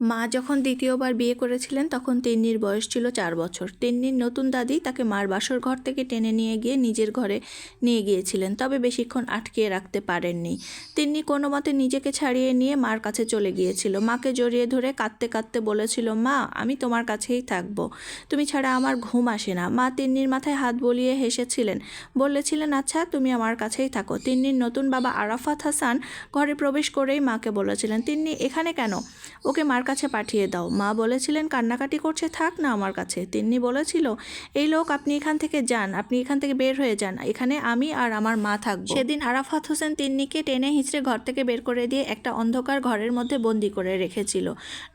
মা যখন দ্বিতীয়বার বিয়ে করেছিলেন, তখন তিন্নির বয়স ছিল চার বছর। তিন্নির নতুন দাদি তাকে মার বাসর ঘর থেকে টেনে নিয়ে গিয়ে নিজের ঘরে নিয়ে গিয়েছিলেন, তবে বেশিক্ষণ আটকিয়ে রাখতে পারেননি। তিন্নি কোনো মতে নিজেকে ছাড়িয়ে নিয়ে মার কাছে চলে গিয়েছিল। মাকে জড়িয়ে ধরে কাঁদতে কাঁদতে বলেছিল, মা, আমি তোমার কাছেই থাকব। তুমি ছাড়া আমার ঘুম আসে না। মা তিন্নির মাথায় হাত বলিয়ে হেসেছিলেন, বলেছিলেন আচ্ছা তুমি আমার কাছেই থাকো। তিন্নির নতুন বাবা আরাফাত হাসান ঘরে প্রবেশ করেই মাকে বলেছিলেন, তিন্নি, এখানে কেন? ওকে মার কাছে পাঠিয়ে দাও। মা বলেছিলেন, কান্নাকাটি করছে, থাক না আমার কাছে। তিন্নি বলেছিল, এই লোক, আপনি এখান থেকে যান, আপনি এখান থেকে বের হয়ে যান। এখানে আমি আর আমার মা থাকব। সেদিন আরাফাত হোসেন তিন্নিকে টেনে হিঁচড়ে ঘর থেকে বের করে দিয়ে একটা অন্ধকার ঘরের মধ্যে বন্দি করে রেখেছিল।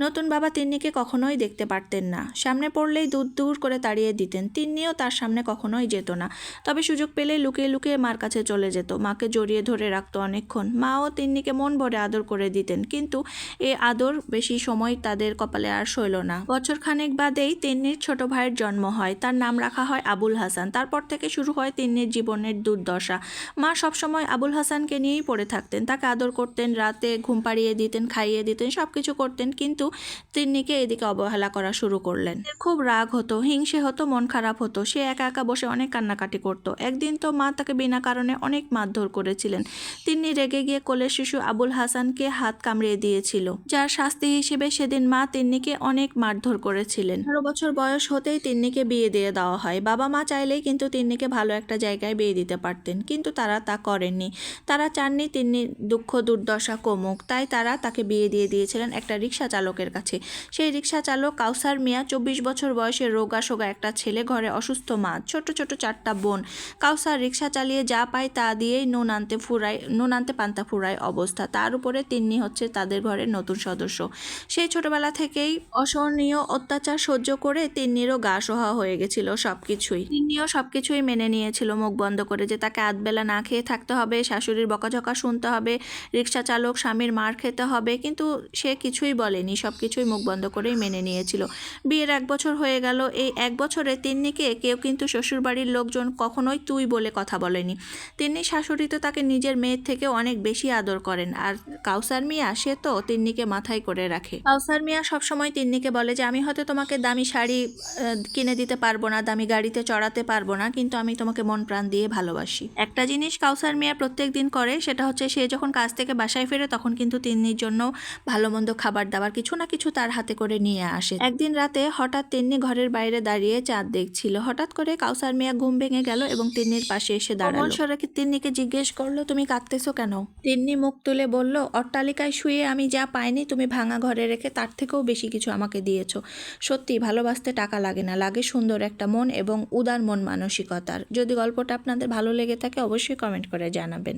নতুন বাবা তিন্নিকে কখনোই দেখতে পারতেন না। সামনে পড়লেই দূর দূর করে তাড়িয়ে দিতেন। তিন্নিও তার সামনে কখনোই যেত না। তবে সুযোগ পেলেই লুকিয়ে লুকিয়ে মার কাছে চলে যেত। মাকে জড়িয়ে ধরে রাখতো অনেকক্ষণ। মাও তিন্নিকে মন ভরে আদর করে দিতেন। কিন্তু এ আদর বেশি সময় তাদের কপালে আর সইল না। বছর খানেক বাদেই তিন্নির ছোট ভাইয়ের জন্ম হয়। তার নাম রাখা হয় আবুল হাসান। তারপর থেকে শুরু হয় তিন্নির জীবনের দুর্দশা। মা সবসময় আবুল হাসানকে নিয়েই পড়ে থাকতেন। তাকে আদর করতেন, রাতে ঘুম পাড়িয়ে দিতেন, খাইয়ে দিতেন সব কিছু করতেন, কিন্তু তিন্নিকে এদিকে অবহেলা করা শুরু করলেন। খুব রাগ হতো, হিংসে হতো, মন খারাপ হতো। সে একা একা বসে অনেক কান্নাকাটি করতো। একদিন তো মা তাকে বিনা কারণে অনেক মারধর করেছিলেন। তিন্নি রেগে গিয়ে কোলের শিশু আবুল হাসানকে হাত কামড়িয়ে দিয়েছিল, যার শাস্তি হিসেবে সেদিন মা তিন্নিকে অনেক মারধর করেছিলেন। আঠারো বছর বয়স হতেই তিন্নিকে বিয়ে দিয়ে দেওয়া হয়। বাবা মা চাইলেই কিন্তু তিন্নিকে ভালো একটা জায়গায় বিয়ে দিতে পারতেন, কিন্তু তারা তা করেননি। তারা চাননি তিন্নি দুঃখ, দুর্দশা কমুক, তাই তারা তাকে বিয়ে দিয়ে দিয়েছিলেন একটা রিক্সা চালকের কাছে। সেই রিক্সা চালক কাউসার মিয়া চব্বিশ বছর বয়সে রোগা সোগা একটা ছেলে, ঘরে অসুস্থ মা, ছোট ছোট চারটা বোন। কাউসার রিক্সা চালিয়ে যা পায় তা দিয়েই নুন আনতে ফুরায়, নুন আনতে পান্তা ফুরায় অবস্থা। তার উপরে তিন্নি হচ্ছে তাদের ঘরের নতুন সদস্য। সেই ছোটবেলা থেকেই অসহনীয় অত্যাচার সহ্য করে তিন্নিরও গা সহা হয়ে গেছিল সব কিছুই তিন্নিও সব কিছুই মেনে নিয়েছিল, মুখ বন্ধ করে যে তাকে আধবেলা না খেয়ে থাকতে হবে, শাশুড়ির বকাঝকা শুনতে হবে রিক্সা চালক স্বামীর মার খেতে হবে, কিন্তু সে কিছুই বলেনি সব কিছুই মুখ বন্ধ করেই মেনে নিয়েছিল। বিয়ের এক বছর হয়ে গেল, এই এক বছরে তিন্নিকে কেউ কিন্তু শ্বশুরবাড়ির লোকজন কখনোই তুই বলে কথা বলেনি। তিন্নি শাশুড়ি তো তাকে নিজের মেয়ের থেকে অনেক বেশি আদর করেন, আর কাউসার মিয়া, সে তো তিন্নিকে মাথায় করে রাখে। কাউসার মিয়া সবসময় তিন্নিকে বলে যে আমি হয়তো তোমাকে দামি শাড়ি কিনে দিতে পারব না দামি গাড়িতে চড়াতে পারব না কিন্তু আমি তোমাকে মন প্রাণ দিয়ে ভালোবাসি। একটা জিনিস কাউসার মিয়া প্রত্যেক দিন করে সেটা হচ্ছে সে যখন কাজ থেকে বাসায় ফেরে তখন কিন্তু তিন্নির জন্য ভালো মন্দ খাবার দাবার কিছু না কিছু তার হাতে করে নিয়ে আসে। একদিন রাতে হঠাৎ তিন্নি ঘরের বাইরে দাঁড়িয়ে চাঁদ দেখছিল। হঠাৎ করে কাউসার মিয়া ঘুম ভেঙে গেল এবং তিন্নির পাশে এসে দাঁড়াল। সরাকে তিন্নিকে জিজ্ঞেস করল তুমি কাঁদতেছো কেন? তিন্নি মুখ তুলে বলল অট্টালিকায় শুয়ে আমি যা পাইনি তুমি ভাঙা ঘরে রেখে তার থেকেও বেশি কিছু আমাকে দিয়েছ। সত্যি ভালোবাসতে টাকা লাগে না, লাগে সুন্দর একটা মন এবং উদার মন মানসিকতার। যদি গল্পটা আপনাদের ভালো লেগে থাকে, অবশ্যই কমেন্ট করে জানাবেন।